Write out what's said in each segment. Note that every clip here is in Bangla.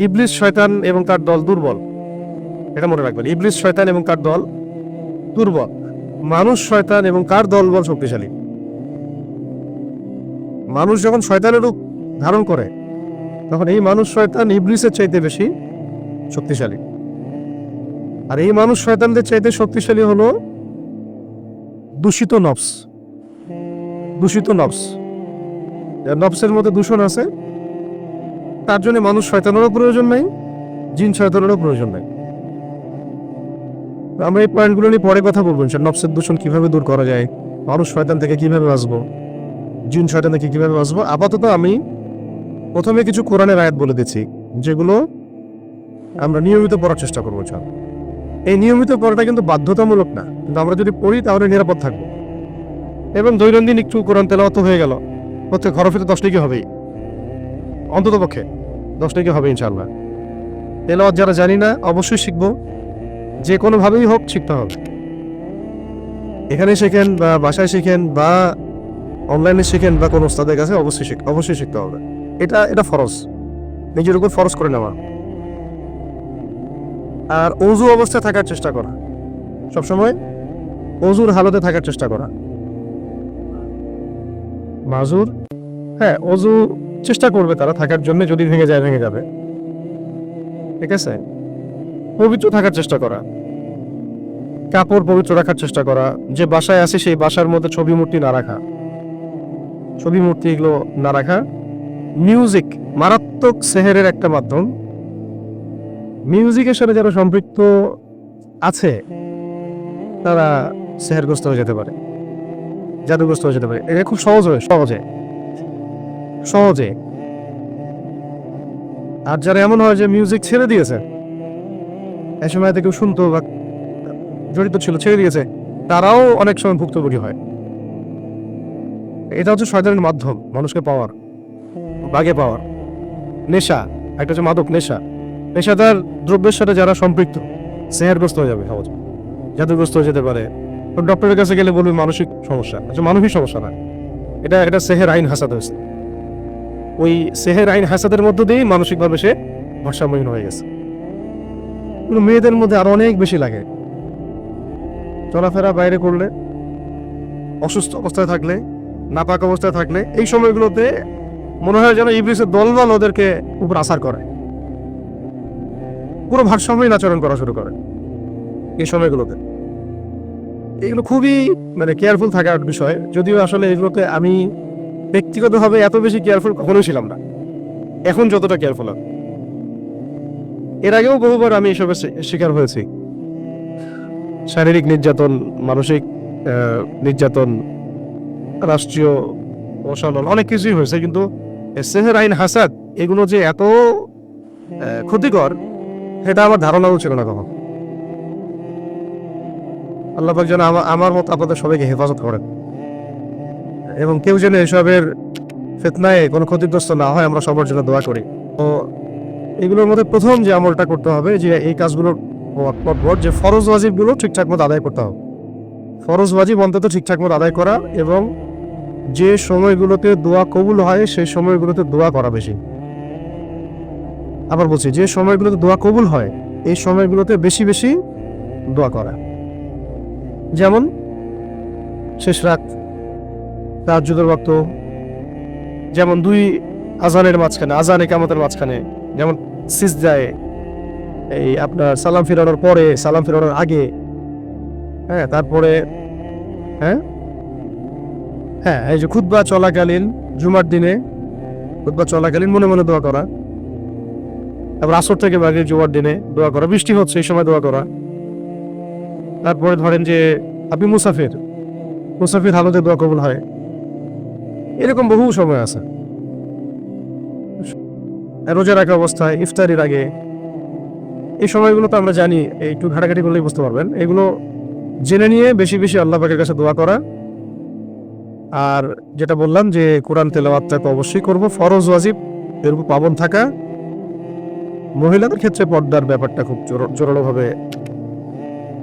ইবলিস শয়তান এবং তার দল দুর্বল। এটা মনে রাখবেন, ইবলিস শয়তান এবং তার দল দুর্বল। মানুষ শয়তান এবং কার দল বল শক্তিশালী? মানুষ যখন শয়তানের রূপ ধারণ করে, তখন এই মানুষ শয়তান ইবলিসের চাইতে বেশি শক্তিশালী। আর এই মানুষ শয়তানদের চাইতে শক্তিশালী হলো দূষিত নফস। দূষিত নফস। যার নফসের মধ্যে দূষণ আছে তার জন্য মানুষ শয়তানেরও প্রয়োজন নাই, জিন শয়তানেরও প্রয়োজন নাই। তো আমরা এই পয়েন্টগুলো নিয়ে পরে কথা বলব স্যার নফসের দূষণ কীভাবে দূর করা যায়, মানুষ শয়তান থেকে কীভাবে বাঁচবো, জিন শয়তান থেকে কীভাবে বাঁচবো, আপাতত আমি প্রথমে কিছু কোরআনের আয়াত বলে দিচ্ছি, যেগুলো আমরা নিয়মিত পড়ার চেষ্টা করব স্যার এই নিয়মিত পড়াটা কিন্তু বাধ্যতামূলক না, কিন্তু আমরা যদি পড়ি তাহলে নিরাপদ থাকব। এবং দৈনন্দিন একটু কোরআন তেলাওয়াত হয়ে গেল, প্রত্যেক হরফেতে দশ লিখে হবেই। অন্তত পক্ষে। দশ লিখে হবে ইনশাল্লাহ তেলাওয়াত যারা জানি না, অবশ্যই শিখব। যে কোনোভাবেই হোক, শিখতে হবে। এখানে শেখেন বা বাসায় শেখেন বা অনলাইনে শেখেন বা কোনো ওস্তাদের কাছে অবশ্যই শিখ অবশ্যই শিখতে হবে। এটা এটা ফরজ। নিজের উপর ফরজ করে নেওয়া। আর অজু অবস্থায় থাকার চেষ্টা করা। সবসময় অজুর হালতে থাকার চেষ্টা করা। মাজুর হ্যাঁ অজু চেষ্টা করবে তারা থাকার জন্য যদি ভেঙে যায়, ভেঙে যাবে। ঠিক আছে? পবিত্র থাকার চেষ্টা করা। কাপড় পবিত্র রাখার চেষ্টা করা। যে বাসায় আছে সেই বাসার মধ্যে ছবি মূর্তি না রাখা। ছবি মূর্তি এগুলো না রাখা। মিউজিক মারাত্মক সেহেরের একটা মাধ্যম। মিউজিকের সাথে যারা সম্পৃক্ত আছে, তারা সেহেরগ্রস্ত হয়ে যেতে পারে। জাদুগ্রস্ত হয়ে যেতে পারে। এটা খুব সহজ হয় সহজে। সহজে। আর যারা এমন হয় যে মিউজিক ছেড়ে দিয়েছে এই সময় কেউ শুনতো বা জড়িত ছিল, ছেড়ে দিয়েছে, তারাও অনেক সময় ভুক্তভোগী হয়। এটা হচ্ছে শয়তানের মাধ্যম, মানুষকে পাওয়ার, বাগে পাওয়ার। নেশা, একটা হচ্ছে মাদক, নেশা। পেশাদার দ্রব্যের সাথে যারা সম্পৃক্ত সেহারগ্রস্ত হয়ে যাবে সহজে। জাদুগ্রস্ত হয়ে যেতে পারে। ডক্টরের কাছে গেলে বলবে মানসিক সমস্যা আচ্ছা মানসিক সমস্যা না। এটা এটা সেহের আইন হাসাদ হয়েছে। ওই সেহের আইন হাসাদের মধ্য দিয়েই মানসিকভাবে সে ভারসাম্যহীন হয়ে গেছে। মেয়েদের মধ্যে আরও অনেক বেশি লাগে। চলাফেরা বাইরে করলে, অসুস্থ অবস্থায় থাকলে, নাপাক অবস্থায় থাকলে, এই সময়গুলোতে মনে হয় যেন ইবলিসের দলবল ওদেরকে উপর আসার করে। পুরো ভারসাম্যহীন আচরণ করা শুরু করে এই সময়গুলোতে। এগুলো খুবই মানে কেয়ারফুল থাকার বিষয়। যদিও আসলে এগুলোকে আমি ব্যক্তিগতভাবে এত বেশি কেয়ারফুল কখনোই ছিলাম না। এখন যতটা কেয়ারফুল আমি এর আগেও বহুবার আমি এসবের শিকার হয়েছি। শারীরিক নির্যাতন, মানসিক নির্যাতন, রাষ্ট্রীয় অশালন, অনেক কিছুই হয়েছে। কিন্তু সেহের আইন হাসাদ, এগুলো যে এত ক্ষতিকর, সেটা আমার ধারণাও ছিল না কখন। আল্লাহ যেন আমার মতো আপনাদের সবাইকে হেফাজত করেন। এবং কেউ যেন এসবের ফেতনায় কোনো ক্ষতিগ্রস্ত না হয়, আমরা সবার জন্য দোয়া করি। তো এগুলোর মধ্যে প্রথম যে আমলটা করতে হবে, যে এই কাজগুলোর পর যে ফরজ ওয়াজিবগুলো ঠিকঠাক মতো আদায় করতে হবে। ফরজ ওয়াজিব অন্তত ঠিকঠাক মতো আদায় করা এবং যে সময়গুলোতে দোয়া কবুল হয়, সেই সময়গুলোতে দোয়া করা বেশি। আবার বলছি, যে সময়গুলোতে দোয়া কবুল হয়, এই সময়গুলোতে বেশি বেশি দোয়া করা। যেমন শেষ রাত তাহাজ্জুদের ওয়াক্ত, যেমন দুই আজানের মাঝখানে, আজান একামতের মাঝখানে, যেমন সিজদায় এই আপনার সালাম ফিরানোর পরে, সালাম ফিরানোর আগে হ্যাঁ তারপরে হ্যাঁ? হ্যাঁ এই যে খুতবা চলাকালীন জুমার দিনে, খুতবা চলাকালীন মনে মনে দোয়া করা, তারপর আসর থেকে বাকি জুমার দিনে দোয়া করা, বৃষ্টি হচ্ছে, এই সময় দোয়া করা। তারপরে ধরেন যে আপনি মুসাফির মুসাফির হালতে দোয়া কবুল হয়। এরকম বহু সময় আছে। রোজা রাখা অবস্থায়, ইফতারির আগে, এই সময়গুলো তো আমরা জানি, একটু ঘাটাঘাটি করলেই বুঝতে পারবেন। এগুলো জেনে নিয়ে বেশি বেশি আল্লাহ পাকের কাছে দোয়া করা। আর যেটা বললাম যে, কোরআন তেলাওয়াতটাকে অবশ্যই করব, ফরজ, ওয়াজিব, এর উপর পাবন থাকা। মহিলাদের ক্ষেত্রে পর্দার ব্যাপারটা খুব জোর- জোরালোভাবে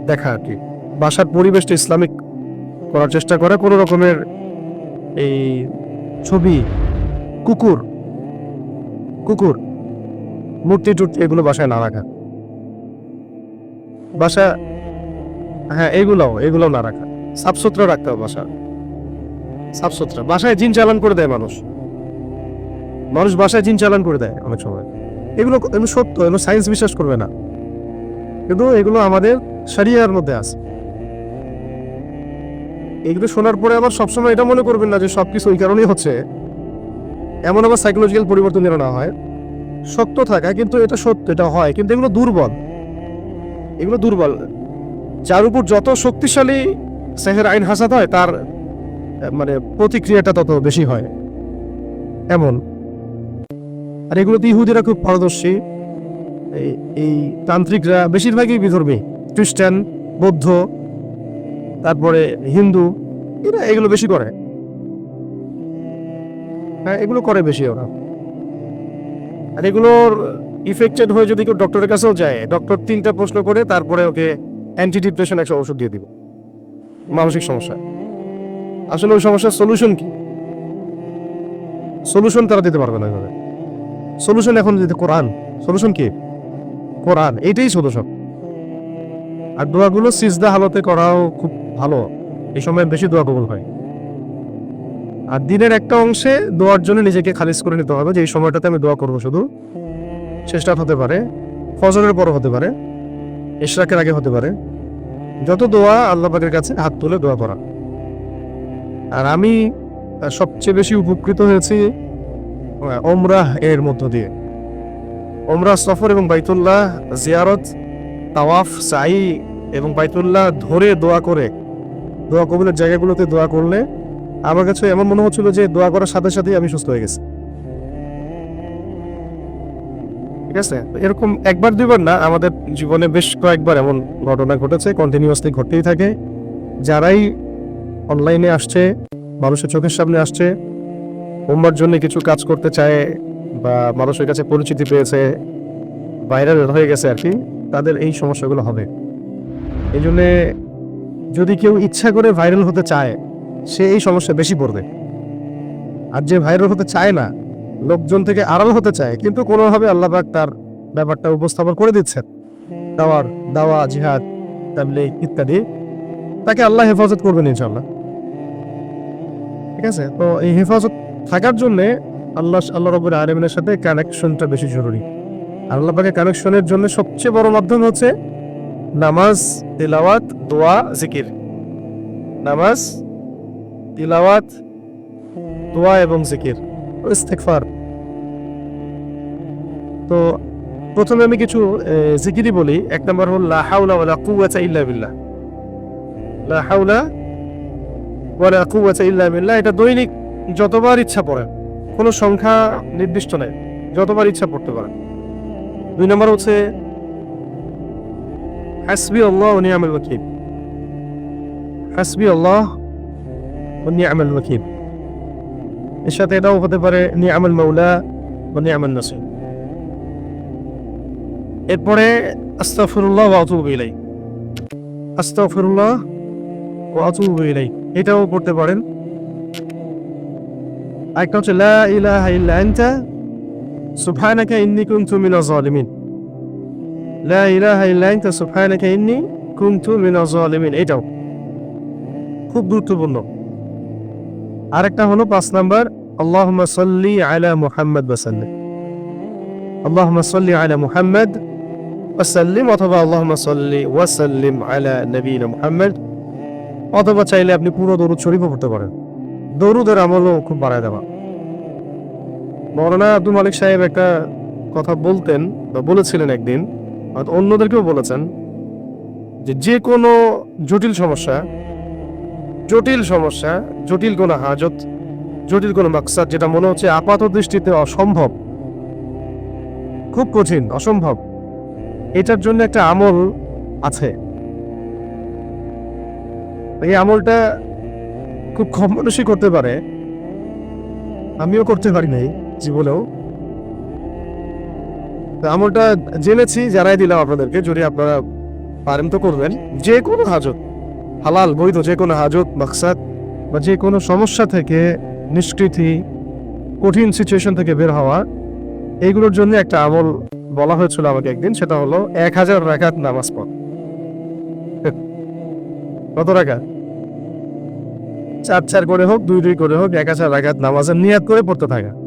দেখা আর কি। বাসার পরিবেশটা ইসলামিক করার চেষ্টা করা, কোনো রকমের এই ছবি। কুকুর। কুকুর। মূর্তি টুর্তি এগুলো বাসায় না রাখা। বাসা হ্যাঁ এগুলোও এগুলোও না রাখা। সাফ সুতরা রাখতে হবে বাসা। সাফ সুতরা বাসায় জিন চালান করে দেয় মানুষ। মানুষ বাসায় জিন চালান করে দেয় অনেক সময়। এগুলো এগুলো সত্য, এগুলো সায়েন্স বিশ্বাস করবে না। কিন্তু এগুলো আমাদের সারিয়ার মধ্যে আছে। এগুলো শোনার পরে আবার সবসময় এটা মনে করবেন না যে সবকিছু ওই কারণেই হচ্ছে। এমন আবার সাইকোলজিক্যাল পরিবর্তন যেন না হয়। সত্য থাকা কিন্তু এটা সত্য, এটা হয়, কিন্তু এগুলো দুর্বল। এগুলো দুর্বল। যার উপর যত শক্তিশালী সেহের আইন হাসাত হয়, তার মানে প্রতিক্রিয়াটা তত বেশি হয়। এমন। আর এগুলোতে ইহুদিরা খুব পারদর্শী। এই তান্ত্রিকরা বেশিরভাগই বিধর্মী। খ্রিস্টান, বৌদ্ধ। তারপরে হিন্দু, এরা এগুলো বেশি করে। হ্যাঁ এগুলো করে বেশি ওরা। আর এগুলোর ইফেক্টেড হয়ে যদি কেউ ডক্টরের কাছেও যায় ডক্টর তিনটা প্রশ্ন করে, তারপরে ওকে অ্যান্টি ডিপ্রেশন একটা ওষুধ দিয়ে দিব। মানসিক সমস্যা। আসলে ওই সমস্যার সলিউশন কি? সলিউশন তারা দিতে পারবে না এভাবে সলিউশন এখন দিতে কোরআন সলিউশন কি? কোরআন এইটাই সলিউশন আর দোয়াগুলো সিজদা হালতে করাও খুব ভালো। এই সময় বেশি দোয়া কবুল হয়। আর দিনের একটা অংশে দোয়ার জন্য নিজেকে খালিজ করে নিতে হবে যে, এই সময়টাতে আমি দোয়া করব শুধু। শেষটা হতে পারে, ফজরের পর হতে পারে ইশরাকের আগে হতে পারে। যত দোয়া আল্লাহ পাকের কাছে, হাত তুলে দোয়া করা। আর আমি সবচেয়ে বেশি উপকৃত হয়েছি ওমরাহ এর মধ্য দিয়ে। ওমরাহ সফর এবং বাইতুল্লাহ জিয়ারত তাওয়াফ সাই এবং বাইতুল্লাহ ধরে দোয়া করে। দোয়া কবুলের জায়গাগুলোতে দোয়া করলে আমার কাছে এমন মনে হচ্ছিল যে দোয়া করার সাথে সাথেই আমি সুস্থ হয়ে গেছি। ঠিক আছে? এরকম একবার, দুইবার না, আমাদের জীবনে বেশ কয়েকবার এমন ঘটনা ঘটেছে কন্টিনিউয়াসলি ঘটতেই থাকে। যারাই অনলাইনে আসছে, মানুষের চোখের সামনে আসছে, উম্মার জন্য কিছু কাজ করতে চায় বা মানুষের কাছে পরিচিতি পেয়েছে ভাইরাল হয়ে গেছে আর কি তাদের এই সমস্যাগুলো হবে। এই জন্যে যদি কেউ ইচ্ছা করে ভাইরাল হতে চায়, সে এই সমস্যা বেশি পড়বে। আর যে ভাইরাল হতে চায় না, লোকজন থেকে আড়াল হতে চায়, কিন্তু কোনোভাবে আল্লাহ পাক তার ব্যাপারটা উপস্থাপন করে দিচ্ছেন। দাওয়ার দাওয়া, জিহাদ, তাবলিগ ইত্যাদি, তাকে আল্লাহ হেফাজত করবেন ইনশাল্লাহ ঠিক আছে? তো এই হেফাজত থাকার জন্য আল্লাহ আল্লাহ রবুল আলমিনের সাথে কানেকশনটা বেশি জরুরি। আল্লাহ পাকে কানেকশনের জন্য সবচেয়ে বড় মাধ্যম হচ্ছে নামাজ তিলাওয়াত দোয়া জিকির। নামাজ তিলাওয়াত দোয়া এবং জিকির। ও ইস্তেগফার। তো প্রথমে আমি কিছু এ, জিকিরই বলি। এক নম্বর হল লা হাওলা ওয়ালা কুওয়াতা ইল্লা বিল্লাহ। লা হাওলা ওয়ালা ইল্লা এটা দৈনিক যতবার ইচ্ছা পড়েন কোনো সংখ্যা নির্দিষ্ট নেই। যতবার ইচ্ছা পড়তে পারেন দুই নম্বর হচ্ছে, হাসবি আল্লাহ ও নিয়ামুল ওয়াকিল। হাসবি আল্লাহ ও নিয়ামুল ওয়াকিল। এর সাথে এটাও হতে পারে, নিয়ামুল মাওলা ও নিয়ামুল নাসির। এরপরে, আস্তাগফিরুল্লাহ ওয়া আতুবু ইলাই আস্তাগফিরুল্লাহ ওয়া আতুবু ইলাই এটাও করতে পারেন। হচ্ছে, লা ইলাহা ইল্লা আনতা সুবহানাকা ইন্নী কুনতু মিনাজ জালিমিন লা ইলাহা ইল্লা আনতা সুবহানাকা ইন্নী কুনতু মিনাজ জালিমিন এটাও খুব গুরুত্বপূর্ণ। আরেকটা হলো পাঁচ নাম্বার, আল্লাহুম্মা সাল্লি আলা মুহাম্মদ ওয়াসাল্লিম আল্লাহুম্মা সাল্লি আলা মুহাম্মদ ওয়াসাল্লিম অথবা আল্লাহুম্মা সাল্লি ওয়াসাল্লিম আলা নবীনা মুহাম্মদ। অথবা চাইলে আপনি পুরো দরুদ শরীফও পড়তে পারেন। দরুদের আমলও খুব বাড়ায় দেওয়া। মৌলানা আব্দুল মালিক সাহেব একটা কথা বলতেন বা বলেছিলেন একদিন, হয়তো অন্যদেরকেও বলেছেন, যে যে কোনো জটিল সমস্যা জটিল সমস্যা, জটিল কোনো হাজত, জটিল কোনো মাকসাদ, যেটা মনে হচ্ছে আপাত দৃষ্টিতে অসম্ভব, খুব কঠিন, অসম্ভব, এটার জন্য একটা আমল আছে। এই আমলটা খুব কম মানুষই করতে পারে, আমিও করতে পারি নাই। জীবনেও। আমলটা জেনেছি, জানাই দিলাম আপনাদেরকে, যদি আপনারা পারেন তো করবেন। যে কোনো হাজত, হালাল, বৈধ যে কোনো হাজত, মাকসাদ, বা যে কোনো সমস্যা থেকে, নিষ্কৃতি, কঠিন সিচুয়েশন থেকে বের হওয়া, এইগুলোর জন্য একটা আমল বলা হয়েছিল আমাকে একদিন, সেটা হলো এক হাজার রাকাত নামাজ পড়। কত রাকাত? চার চার করে হোক, দুই দুই করে হোক, এক হাজার রাকাত নামাজের নিয়াত করে পড়তে থাকা।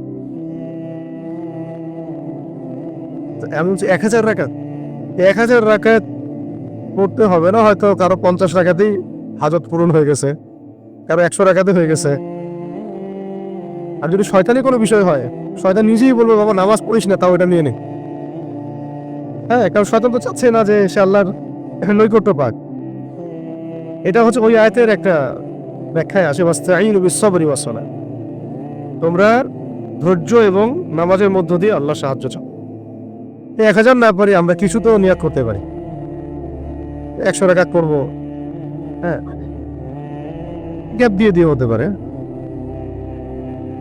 এমন এক হাজার রাকাত। এক হাজার রাকাত পড়তে হবে না, হয়তো কারও পঞ্চাশ রাকাতেই হাজত পূরণ হয়ে গেছে, কারও একশো রাকাতে হয়ে গেছে। আর যদি শয়তানি কোনো বিষয় হয়, শয়তান নিজেই বলবে, বাবা, নামাজ পড়িস না, তাও এটা নিয়ে নে। হ্যাঁ কারণ শয়তান তো চাচ্ছে না যে সে আল্লাহর নৈকট্য পাক। এটা হচ্ছে ওই আয়তের একটা ব্যাখ্যায় আসে বাস্তাইন বিশ্বরি ওয়াসলা তোমরা ধৈর্য এবং নামাজের মধ্য দিয়ে আল্লাহ সাহায্য চাও। এক হাজার না পারি, আমরা কিছু তো নিয়োগ করতে পারি। একশো টাকা করব। হ্যাঁ। গ্যাপ দিয়ে দিয়ে হতে পারে।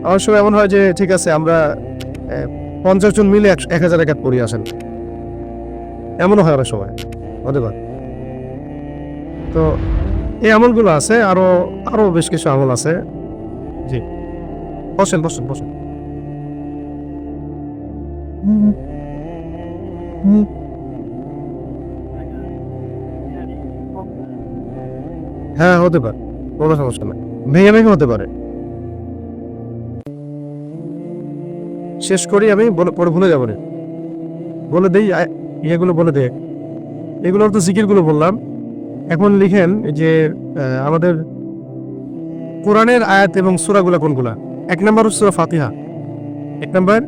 আমার সময় এমন হয় যে, ঠিক আছে, আমরা পঞ্চাশ জন মিলে এক হাজার একাত পড়ি আসেন। এমনও হয় অনেক সময়, হতে পারে। তো, এই আমলগুলো আছে, আরও আরও বেশ কিছু আমল আছে। জি। বসেন বসেন বসেন। হ্যাঁ হতে পারে। কোনো সমস্যা নাই। ভেঙে ভেঙে হতে পারে। শেষ করি আমি পরে ভুলে যাব বলে দেই ইয়েগুলো বলে দে। এগুলোর তো জিকিরগুলো বললাম। এখন লিখেন যে আমাদের কোরআনের আয়াত এবং সুরাগুলা কোনগুলা? এক নম্বর হচ্ছে ফাতিহা। এক নম্বর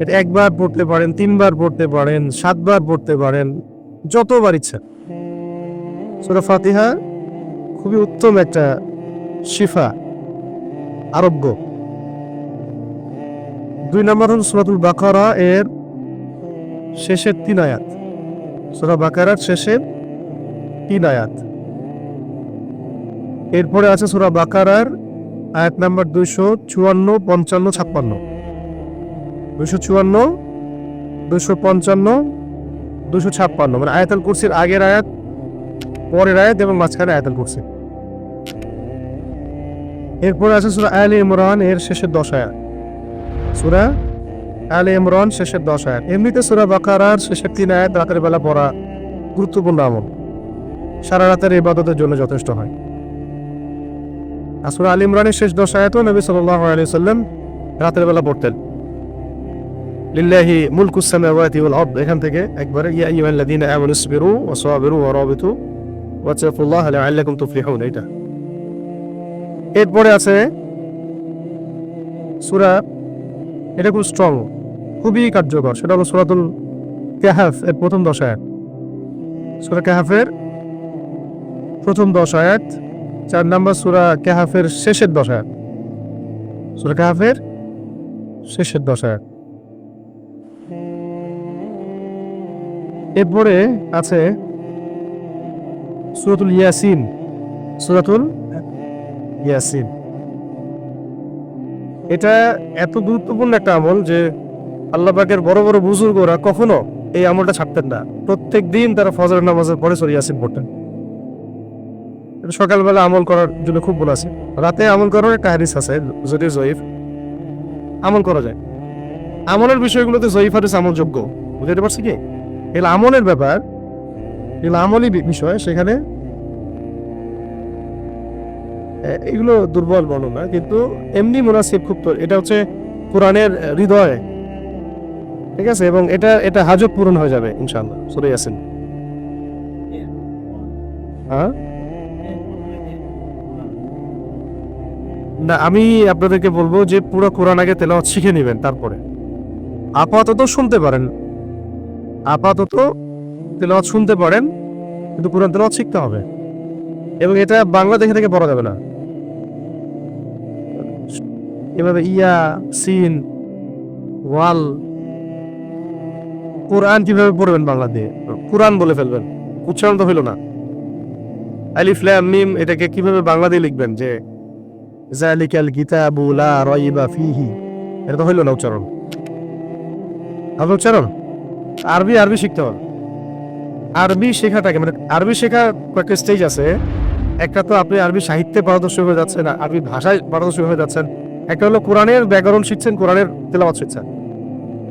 এটা একবার পড়তে পারেন, তিনবার পড়তে পারেন, সাতবার পড়তে পারেন, যতবার ইচ্ছা। সূরা ফাতিহা খুবই উত্তম একটা শিফা, আরোগ্য। দুই নম্বর হল সুরাতুল বাকারা এর শেষের তিন আয়াত। সুরা বাকারার শেষের তিন আয়াত। এরপরে আছে সুরা বাকারার আয়াত নাম্বার দুইশো চুয়ান্ন, পঞ্চান্ন, ছাপ্পান্ন। দুইশো চুয়ান্ন, দুইশো পঞ্চান্ন, দুইশো ছাপ্পান্ন। মানে আয়াতাল কুরসির আগের আয়াত, পরের আয়াত এবং মাঝখানে আয়াতাল কুরসি। এরপরে আছে সুরা আল ইমরান, এর শেষের দশ আয়াত। সুরা আলে ইমরান শেষের দশ আয়াত। এমনিতে সুরা বাকারার শেষের তিন আয়াত রাতের বেলা পড়া গুরুত্বপূর্ণ আমল। সারা রাতের ইবাদতের জন্য যথেষ্ট হয়। আর সুরা আল ইমরানের শেষ দশ আয়াতও নবী সাল্লাহ আলাইহি সাল্লাম রাতের বেলা পড়তেন। লিল্লাহি মুলকুস সামাওয়াতি ওয়াল আরদ। এখান থেকে একবারে, ইয়া আইয়ুহাল্লাযীনা আমানু ইসবিরু ওয়া সাবিরু ওয়া রাবিতু ওয়াত্তাকুল্লাহ লাআল্লাকুম তুফলিহুন। এটা এরপরে আছে সূরা, এটা খুব স্ট্রং খুবই কার্যকর। সেটা হলো সুরাতুল কাহাফ, এর প্রথম দশ আয়াত। সুরা কাহাফের প্রথম দশ আয়াত, চার নাম্বার সুরা কাহাফের শেষের দশ আয়াত। সুরা কাহাফের শেষের দশ আয়াত। এরপরে আছে সুরাতুল ইয়াসিন। সুরাতুল ইয়াসিন। এটা এত গুরুত্বপূর্ণ একটা আমল যে আল্লাহ পাকের বড় বড় বুজুর্গরা কখনো এই আমলটা ছাড়তেন না। প্রত্যেক দিন তারা ফজর নামাজের পরে সরি ইয়াসিন পড়তেন। সকালবেলা আমল করার জন্য খুব বলা আছে। রাতে আমল করার একটা হাদিস আছে, যদি জয়ীফ আমল করা যায়। আমলের বিষয়গুলোতে জয়ীফ হাদিস আমলযোগ্য। বুঝতে পারছি কি? এগুলো আমলের ব্যাপার। এগুলো আমলই বিষয়, সেখানে এগুলো দুর্বল বর্ণনা, কিন্তু এমনি মুনাসিব খুব এটা হচ্ছে কোরআনের হৃদয়। ঠিক আছে? এবং এটা এটা হাজত পূরণ হয়ে যাবে ইনশাল্লাহ সরে ইয়াসিন। হ্যাঁ? না, আমি আপনাদেরকে বলব যে পুরো কোরআন আগে তেলাওয়াত শিখে নেবেন তারপরে। আপাতত শুনতে পারেন। আপাতত তেলাওয়াত শুনতে পারেন, কিন্তু কোরআন তেলাওয়াত শিখতে হবে। এবং এটা বাংলা দেখে থেকে পড়া যাবে না। এভাবে ইয়া, সিন, ওয়াল, কোরআন কীভাবে পড়বেন বাংলা দিয়ে? কোরআন বলে ফেলবেন। উচ্চারণ তো হইল না। আলিফ, লাম, মিম, এটাকে কীভাবে বাংলা দিয়ে লিখবেন যে, জালিকাল কিতাবু লা রাইবা ফিহি এটা তো হইল না উচ্চারণ। হবে উচ্চারণ? আরবি আরবি শিখতে হবে। আরবি শেখাটাকে মানে আরবি শেখা কয়েকটা স্টেজ আছে। একটা তো আপনি আরবি সাহিত্যে পারদর্শী হয়ে যাচ্ছেন আরবি ভাষায় পারদর্শী হয়ে যাচ্ছেন। একটা হলো কোরআনের ব্যাকরণ শিখছেন, কোরআনের তেলাওয়াত শিখছেন।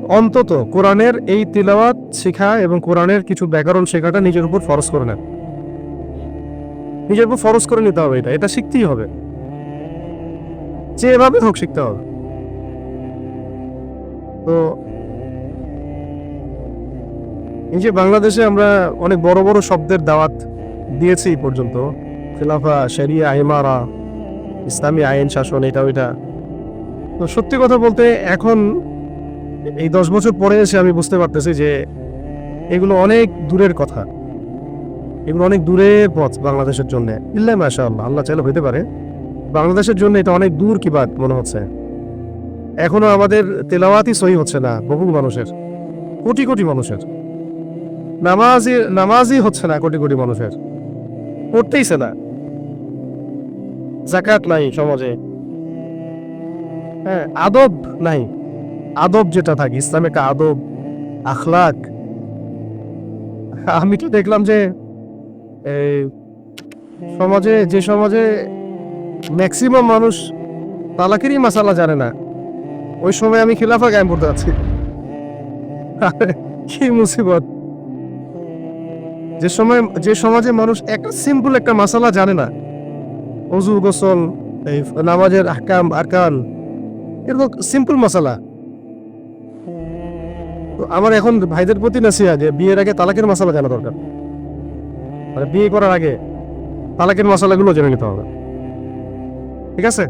অন্তত কোরআনের এই তিলাওয়াত শেখা এবং কোরআনের কিছু ব্যাকরণ শেখাটা নিজের উপর ফরজ করে নেন। নিজের উপর ফরজ করে নিতে হবে এটা এটা শিখতেই হবে। যে এভাবে হোক শিখতে হবে। তো এই যে বাংলাদেশে আমরা অনেক বড় বড় শব্দের দাওয়াত দিয়েছি এই পর্যন্ত। খেলাফা, শরিয়া ইমারা ইসলামী আইন, শাসন এটা। ওইটা তো সত্যি কথা বলতে এখন এই দশ বছর পরে এসে আমি বুঝতে পারতেছি যে এগুলো অনেক দূরের কথা। এগুলো অনেক দূরের পথ বাংলাদেশের জন্য। ইল্লা মাশা আল্লাহ আল্লাহ চাইলে হইতে পারে। বাংলাদেশের জন্য এটা অনেক দূর কি বাদ মনে হচ্ছে। এখনও আমাদের তেলাওয়াতই সহি হচ্ছে না, বহু মানুষের, কোটি কোটি মানুষের। নামাজি নামাজই হচ্ছে না কোটি কোটি মানুষের। পড়তেইছে না। জাকাত নাই সমাজে। হ্যাঁ আদব নাই। আদব যেটা থাকে, ইসলামে একটা আদব, আখলাক। আমি তো দেখলাম যে, এই সমাজে, যে সমাজে ম্যাক্সিমাম মানুষ তালাকেরই মাসালা জানে না, ওই সময় আমি খিলাফা গায়ে পড়তে যাচ্ছি কি মুসিবত। যে সময় যে সমাজে মানুষ একটা সিম্পল একটা মাসালা জানে না অজু গোসল এই নামাজের আহকাম আরকান এরকম সিম্পল মশালা তো আমার এখন ভাইদের প্রতি নাসিয়া যে বিয়ের আগে তালাকের মশালা জানা দরকার। মানে বিয়ে করার আগে তালাকের মশালাগুলো জেনে নিতে হবে। ঠিক আছে?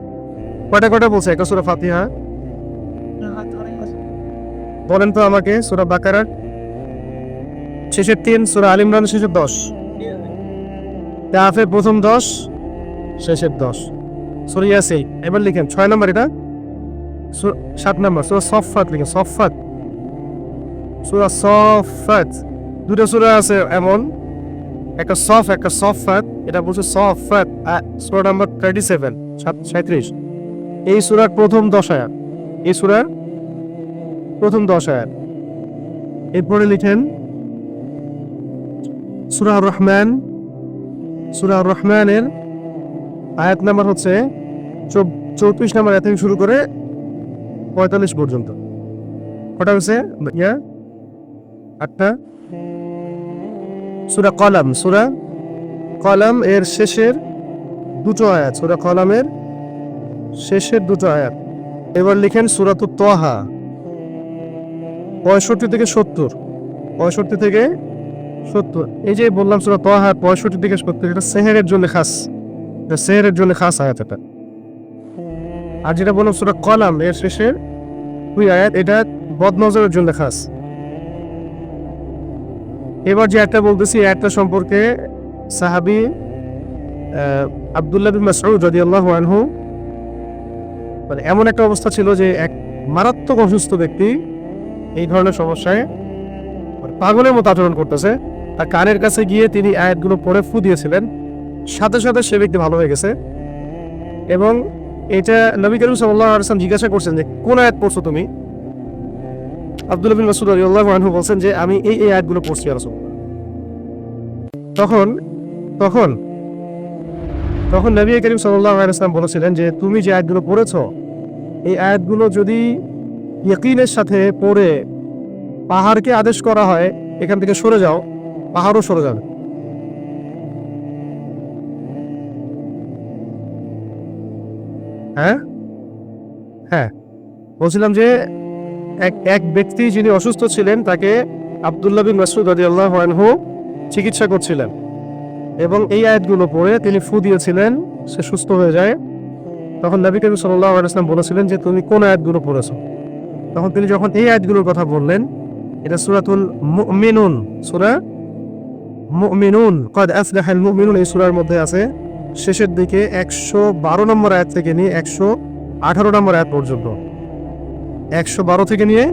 কয়টা কয়টা বলছে? একটা সুরা ফাতিহা। বলেন তো আমাকে সুরা বাকারার। শেষের তিন, সুরা আলিমরান শেষের দশ। তাফের প্রথম দশ, শেষের দশ। সুরা ইয়াসিন, এবার লিখেন, ছয় নম্বর এটা? সাত নম্বর, সুরা সফাত লিখেন সফাত সুরা সফাত দুটো সুরা আছে এমন, একটা সফ, একটা সফাত এটা বলছে সফাত সুরা নাম্বার থার্টি সেভেন সাঁত্রিশ এই সুরার প্রথম দশ এই সুরার প্রথম দশ এরপরে লিখেন সুরা রহমান, সুরা রহমানের আয়াত নাম্বার হচ্ছে চৌত্রিশ নাম্বার আয়াত থেকে শুরু করে পঁয়তাল্লিশ পর্যন্ত। কটা হয়েছে? ইয়া? আটটা? সুরা কলাম সুরা কলাম এর শেষের দুটো আয়াত, সুরা কলামের শেষের দুটো আয়াত। এবার লিখেন সুরাত তহা, পঁয়ষট্টি থেকে সত্তর, পঁয়ষট্টি থেকে সত্তর এই যে বললাম সুরা তোহা পঁয়ষট্টি দিকে সত্তর এটা সেহেরের জন্য খাস। এটা সেহেরের জন্য খাস আয়াত এটা। আর যেটা বললাম সুরা কলাম, এর শেষের দুই আয়াত, এটা বদনজরের জন্য খাস। এবার যে একটা বলতেছি আয়াতটা সম্পর্কে সাহাবি আব্দুল্লাহ বিন মাসউদ রাদিয়াল্লাহু আনহু মানে এমন একটা অবস্থা ছিল যে এক মারাত্মক অসুস্থ ব্যক্তি এই ধরনের সমস্যায় মানে পাগলের মতো আচরণ করতেছে। তার কানের কাছে গিয়ে তিনি আয়াতগুলো পড়ে ফু দিয়েছিলেন। সাথে সাথে সে ব্যক্তি ভালো হয়ে গেছে। এবং এটা নবী করিম সাল্লাল্লাহু আলাইহি ওয়াসাল্লাম জিজ্ঞাসা করছেন যে, কোন আয়াত পড়ছো তুমি? আব্দুল্লাহ বিন মাসউদ রাদিয়াল্লাহু আনহু বলছেন যে, আমি এই এই আয়াতগুলো পড়ছি রাসূলুল্লাহ তখন তখন তখন নবী করিম সাল্লাল্লাহু আলাইহি বলেছিলেন যে, তুমি যে আয়াতগুলো পড়েছো, এই আয়াতগুলো যদি ইয়াকিনের সাথে পড়ে পাহাড়কে আদেশ করা হয়, এখান থেকে সরে যাও। পাহাড়ও সরে যাবে। হ্যাঁ? হ্যাঁ। বলছিলাম যে এক এক ব্যক্তি যিনি অসুস্থ ছিলেন, তাকে আব্দুল্লাহ বিন মাসুদ রাদিয়াল্লাহু আনহু চিকিৎসা করছিলেন এবং এই আয়াতগুলো পড়ে তিনি ফু দিয়েছিলেন, সে সুস্থ হয়ে যায়। তখন নবী করিম সাল্লাল্লাহু আলাইহি বলেছিলেন যে, তুমি কোন আয়াতগুলো পড়েছো? তখন তিনি যখন এই আয়াতগুলোর কথা বললেন, এটা সূরাতুল মুমিনুন, সূরা মুমিনুন কদ আফলাহাল মুমিনুন এই সূরার মধ্যে আছে শেষের দিকে একশো বারো নম্বর আয়াত থেকে নিয়ে একশো আঠারো নম্বর আয়াত পর্যন্ত একশো বারো থেকে নিয়ে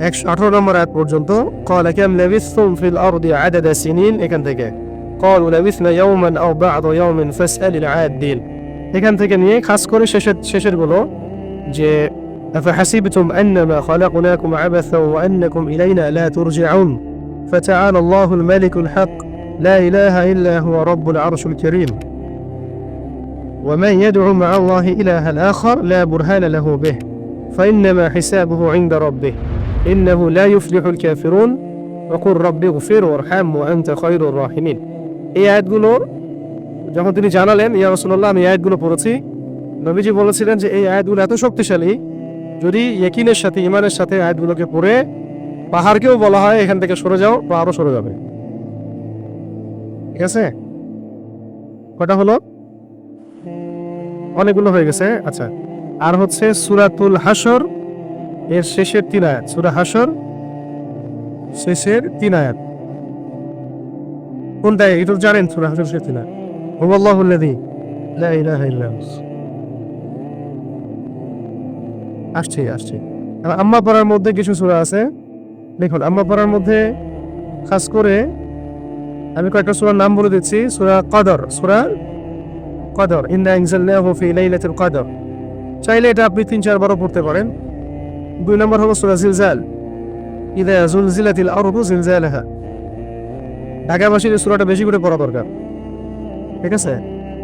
একশো আঠারো নম্বর আয়াত পর্যন্ত قال كم لبثتم في الأرض عدد سنين এখান থেকে قالوا لبثنا يوما أو بعض يوم فاسأل العادين এখান থেকে নিয়ে খাস করে শেষের শেষের গুলো যে أفحسبتم أنما خلقناكم عبثا وأنكم إلينا لا ترجعون فتعالى الله الملك الحق لا إله إلا هو رب العرش الكريم ومن يدعو مع الله إلها آخر لا برهان له به فإنما حسابه عند ربه إنه لا يفلح الكافرون وقل رب اغفر وارحم وأنت خير الراحمين এই আয়াতগুলো যখন তিনি জানালেন ইয়া রাসূলুল্লাহ আমি এই আয়াতগুলো পড়েছি নবীজি বলেছিলেন যে এই আয়াতগুলো এত শক্তিশালী যদি ইয়েকিনের সাথে ইমানের সাথে আয়াতগুলোকে পড়ে পাহাড়কেও বলা হয়, এখান থেকে সরে যাও পাহাড়ও সরে যাবে। ঠিক আছে? কটা হলো? অনেকগুলো হয়ে গেছে। আচ্ছা আর হচ্ছে সুরাতুল হাসর এর শেষের তিন আয়াত। সুরা হাসর শেষের তিন আয়াত। কোনটা এটা জানেন, সুরা হাসর শেষের তিন আয়াত। আসছে আসছে। আম্মা পাড়ার মধ্যে কিছু সুরা আছে। দেখুন, আম্মা পাড়ার মধ্যে খাস করে আমি কয়েকটা সুরার নাম বলে দিচ্ছি। সুরা কদর সুরা কদর। ইন্না ইনজালনাহু ফি লাইলাতুল কদর। চাইলে এটা আপনি তিন চারবারও পড়তে পারেন। দুই নম্বর হলো সুরা জিলজাল। ইদা জুলজিলাতিল আরদু জিলজালাহা। ঢাকাবাসীর সুরাটা বেশি করে পড়া দরকার। ঠিক আছে?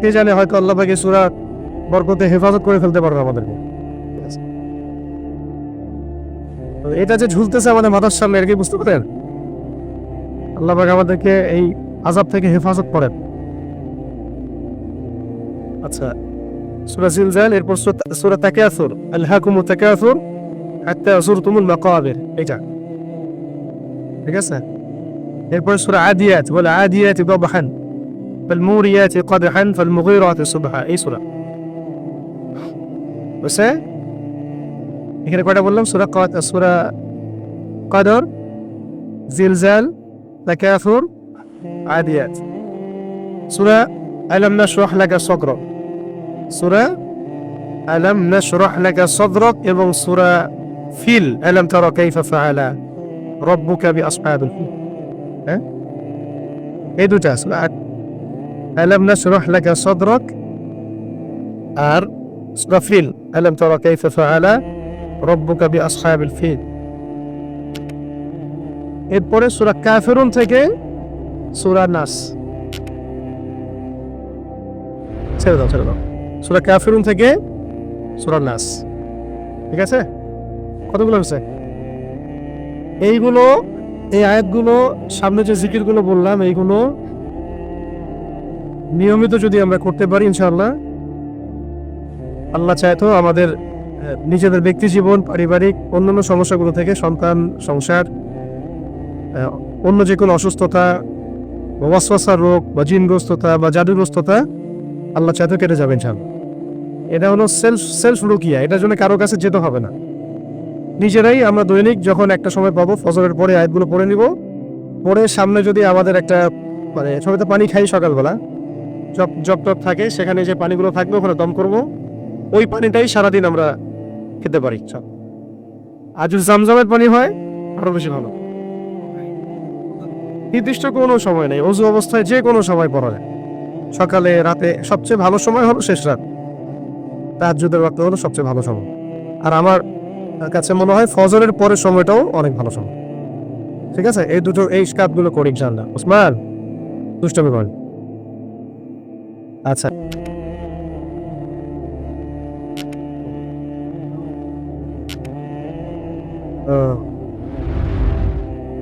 কে জানে হয়তো আল্লাহ পাকে সুরা বরকতে হেফাজত করে ফেলতে পারবে আমাদেরকে। এটা যে ঝুলতেছে আমাদের মাথার সামনে আর কি বুঝতে পারেন আল্লাহ পাক আমাদেরকে এই আজাব থেকে হেফাজত করেন আচ্ছা সূরা জিলজাল এরপর সূরা- সূরা তাকাসুর আলহাকুমু তাকাসুর হাত্তা যুরতুমুল মাকাবির এটা ঠিক আছে এরপর সূরা আদিয়াত ওয়াল আদিয়াত দবহান فالموريات قدحا فالمغيرات صبحا এই সূরা বুঝছে এখানে কয়টা বললাম? সূরা কদ সূরা কদর, জিলজাল তাকাসুর আদিয়াত। সূরা আলাম নাশরাহ লাকা সাদরাক। সূরা আলাম নাশরাহ লাকা সাদরাক এবং সূরা ফিল, আলাম তারা কাইফা ফাআলা রব্বুকা বিআসহাবিল ফিল। হ্যাঁ? এই দুটা সূরা আলাম নাশরাহ লাকা সাদরাক আর সূরা ফিল, আলাম তারা কাইফা ফাআলা রব্বুকা বিআসহাবিল ফিল এরপরে সুরা কাফেরুন থেকে সূরা নাস। ছেড়ে দাও ছেড়ে দাও। সূরা কাফিরুন থেকে সূরা নাস। ঠিক আছে? কতগুলো হয়েছে? এইগুলো, এই আয়াতগুলো, সামনে যে জিকিরগুলো বললাম, এইগুলো নিয়মিত যদি আমরা করতে পারি, ইনশাআল্লাহ। আল্লাহ চায় তো আমাদের নিজেদের ব্যক্তি জীবন, পারিবারিক, অন্যান্য সমস্যাগুলো থেকে সন্তান, সংসার অন্য যে কোনো অসুস্থতা বা রোগ বা জিনগ্রস্ততা বা জাদুগ্রস্ততা, আল্লাহ চাইতে কেটে যাবেন চান এটা হলো সেলফ সেলফ রুকিয়া এটার জন্য কারও কাছে যেতে হবে না। নিজেরাই আমরা দৈনিক যখন একটা সময় পাবো, ফজরের পরে আয়াতগুলো পড়ে নিব, পরে সামনে যদি আমাদের একটা মানে সবাই পানি খাই সকালবেলা জব জব টপ থাকে, সেখানে যে পানিগুলো থাকবে, ওখানে দম করব, ওই পানিটাই সারাদিন আমরা খেতে পারি আর যদি জামজামের পানি হয় আরও বেশি ভালো। নির্দিষ্ট কোনো সময় নেই, অজু অবস্থায় যে কোনো সময় পড়া যায়। সকালে, রাতে সবচেয়ে ভালো সময় হলো শেষ রাত। তাহাজ্জুদের ওয়াক্ত হলো সবচেয়ে ভালো সময়। আর আমার কাছে মনে হয় ফজরের পরের সময়টাও অনেক ভালো সময়। ঠিক আছে? এই দুটো, এই কাজগুলো করি ইনশাআল্লাহ। ওসমান, দুষ্টমি করেন। আচ্ছা।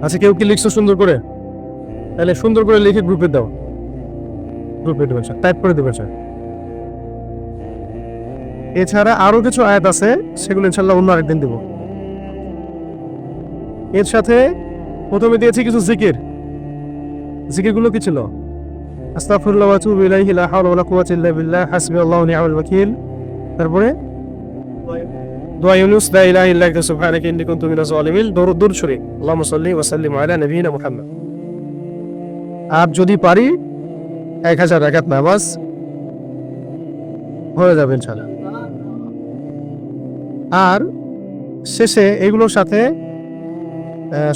আচ্ছা কেউ কি লিখছো সুন্দর করে? তাহলে সুন্দর করে লিখে গ্রুপে দাও। গ্রুপে দেবেন স্যার টাইপ করে দেবেন স্যার এছাড়া আরও কিছু আয়াত আছে, সেগুলো ইনশাল্লাহ অন্য আরেকদিন দেব। এর সাথে প্রথমে দিয়েছি কিছু জিকির। জিকিরগুলো কি ছিল? আস্তাগফিরুল্লাহ ওয়া আতুবু ইলাইহি হাওলা হাসবিয়াল্লাহু ওয়া নি'মাল তারপরে? দোয়া ইউনুস, লা ইলাহা ইল্লা আনতা সুবহানাকা ইন্নী কুনতু মিনাজ জালিমিন দরুদ দরুদ শরীফ। আল্লাহুম্মা সাল্লি ওয়া সাল্লিম আলা নবিয়িনা মুহাম্মদ। আর যদি পারি, এক হাজার রাকাত নামাজ হয়ে যাবে ইনশাআল্লাহ। আর শেষে এগুলোর সাথে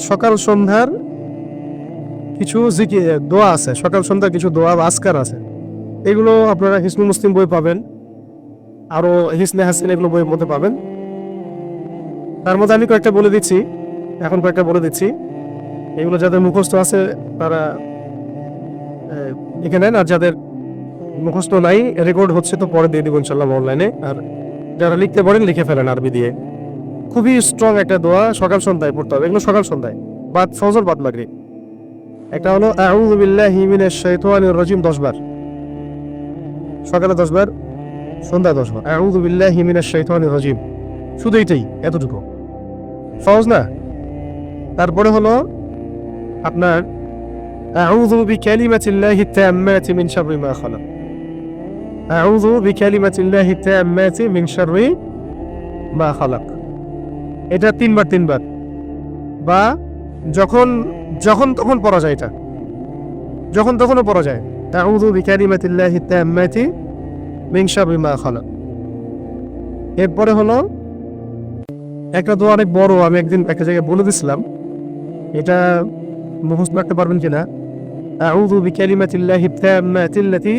সকাল সন্ধ্যার কিছু জিকি, দোয়া আছে। সকাল সন্ধ্যার কিছু দোয়া আজকার আছে। এগুলো আপনারা হিসনু মুসলিম বই পাবেন। আরও হিসনে হাসিন এগুলো বইয়ের মধ্যে পাবেন। তার মধ্যে আমি কয়েকটা বলে দিচ্ছি, এখন কয়েকটা বলে দিচ্ছি। এগুলো যাদের মুখস্থ আছে, তারা লিখে নেন। আর যাদের মুখস্থ নাই রেকর্ড হচ্ছে তো পরে দিয়ে দিব ইনশাল্লাহ অনলাইনে আর যারা লিখতে পারেন, লিখে ফেলেন আরবি দিয়ে। খুবই স্ট্রং একটা দোয়া, সকাল সন্ধ্যায় পড়তে হবে। এগুলো সকাল সন্ধ্যায়। বাদ, ফজর, বাদ মাগরিব। একটা হলো, আউযু বিল্লাহি মিনাশ শাইতানির রাজিম 10 বার। সকালে 10 বার, সন্ধ্যায় 10 বার। আউযু বিল্লাহি মিনাশ শাইতানির রাজিম শুধু এটাই, এতটুকু। সহজ না? তারপরে হলো আপনার, আউযু বিকালিমাতিল্লাহি তাম্মাতি মিন শাররি মা খালাক। আউযু বিকালিমাতিল্লাহি তাম্মাতি মিন শাররি মা খালাক। এটা তিনবার তিনবার। বা যখন যখন তখন পড়া যায় এটা। যখন তখনও পড়া যায়, আউযু বিকালিমাতিল্লাহি তাম্মাতি মিন শাররি মা খালাক। এরপরে হলো একটা দোয়া অনেক বড় আমি একদিন একটা জায়গায় বলে দিছিলাম এটা মুখস্থ রাখতে পারবেন কিনা আউযু বিকালিমাতিল্লাহি তাম্মাতি التي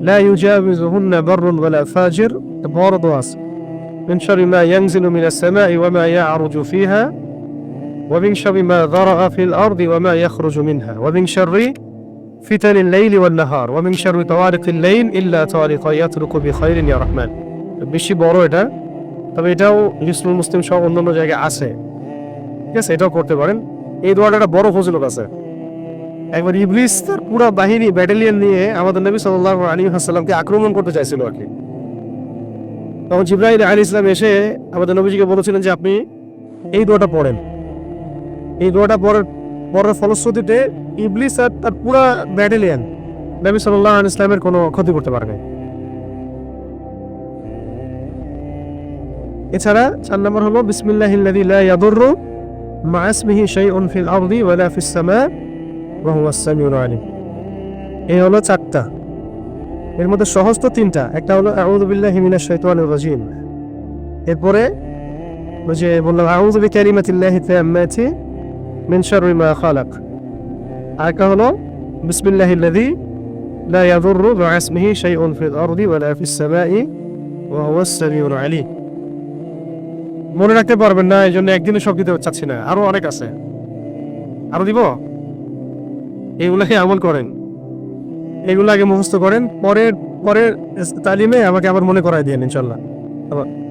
لا يجاوزهن بر ولا فاجر এটা বড় দোয়া আছে من شر ما ينزل من السماء وما يعرج فيها ومن شر ما ذرأ في الأرض وما يخرج منها ومن شر فتن الليل والنهار ومن شر طوارق الليل إلا طارق يطرق بخير يا رحمن বেশি বড় এটা তবে এটাও হিসনুল মুসলিম সহ অন্যান্য জায়গায় আছে। ঠিক আছে? এটাও করতে পারেন। এই দোয়াটা একটা বড় ফজিলত আছে। একবার ইবলিস তার পুরো বাহিনী ব্যাটালিয়ন নিয়ে আমাদের নবী সাল্লাল্লাহু আলাইহি ওয়াসাল্লামকে আক্রমণ করতে চাইছিল আর কি। তখন জিব্রাইল আলী ইসলাম এসে আমাদের নবীজিকে বলেছিলেন যে, আপনি এই দোয়াটা পড়েন। এই দোয়াটা পড়ার পড়ার ফলশ্রুতিতে ইবলিস আর তার পুরো ব্যাটালিয়ন নবী আলাইহি ইসলামের কোনো ক্ষতি করতে পারে এছাড়া চার নম্বর হলো বিসমিল্লাহিল্লাযী লা ইয়াদুররু মা ইসমিহি শাইউন ফিল আরদি ওয়ালা ফিস সামা, ওয়া হুয়াস সামিউল আলিম। এই হলো চারটা। এর মধ্যে সহজ তো তিনটা। একটা হলো, আউযু বিল্লাহি মিনাশ শাইতানির রাজিম। এরপরে ওই যে বললাম, আউযু বিকালিমাতিল্লাহি তাম্মাতি মিন শাররি মা খালাক। আরেকটা হলো বিসমিল্লাহিল্লাযী লা ইয়াদুররু মা ইসমিহি শাইউন ফিল আরদি ওয়ালা ফিস সামাই, ওয়া হুয়াস সামিউল আলিম। মনে রাখতে পারবেন না এই জন্য একদিনে সব দিতে চাচ্ছি না। আরও অনেক আছে। আরও দিব? এগুলাকে আমল করেন। এগুলো আগে মুখস্থ করেন, পরের পরের তালিমে আমাকে আবার মনে করাই দিয়ে ইনশাল্লাহ। আবার